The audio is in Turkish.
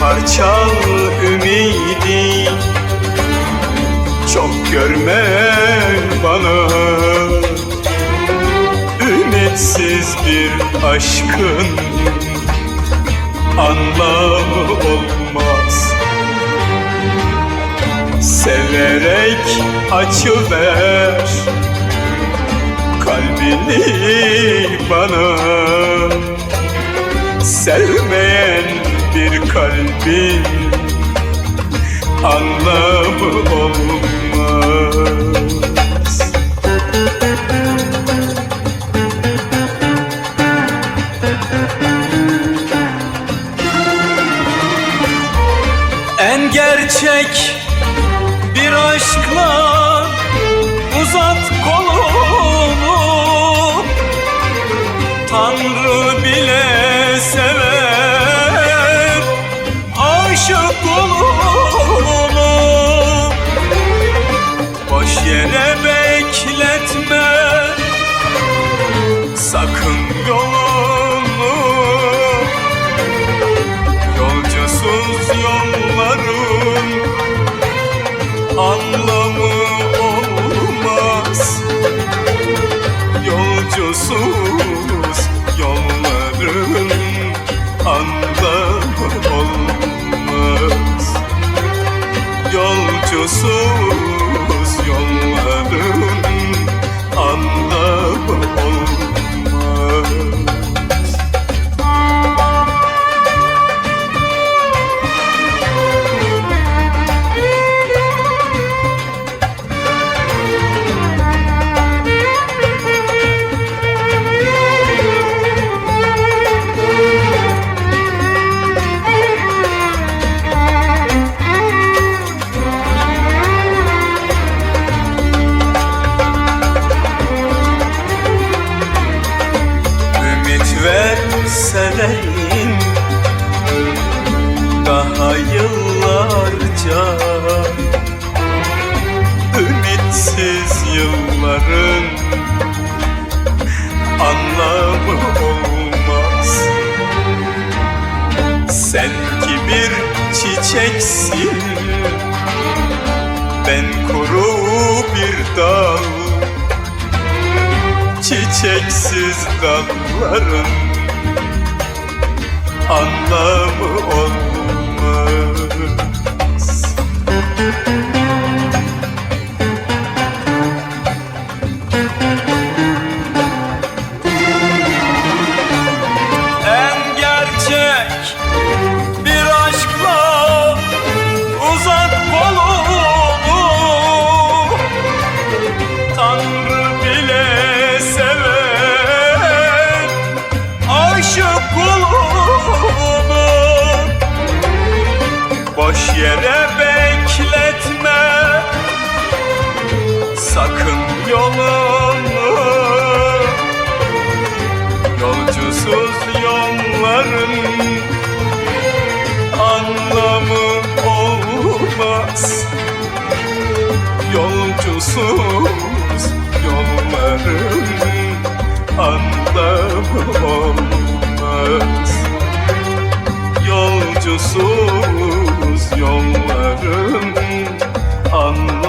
bir parça ümidi. Çok görme bana. Ümitsiz bir aşkın anlamı olmaz. Severek açıver kalbini bana. Sevmeyen bir kalbin anlamı olmaz. En gerçek bir aşkla uzat kolunu aşık olunu Boş yere bekletme. Sakın yolunu Yolcusuz yolların anlamı olmaz. Yolcusuz yolların severim. Daha yıllarca Ümitsiz yılların Anlamı olmaz. Sen ki bir çiçeksin. Ben kuru bir dal çiçeksiz dalların anlamı olmaz. Boş yere bekletme. Sakın yolunu Yolcusuz yolların anlamı olmaz. Yolcusuz yolların anlamı olmaz. Yolcusuz yolların anlamı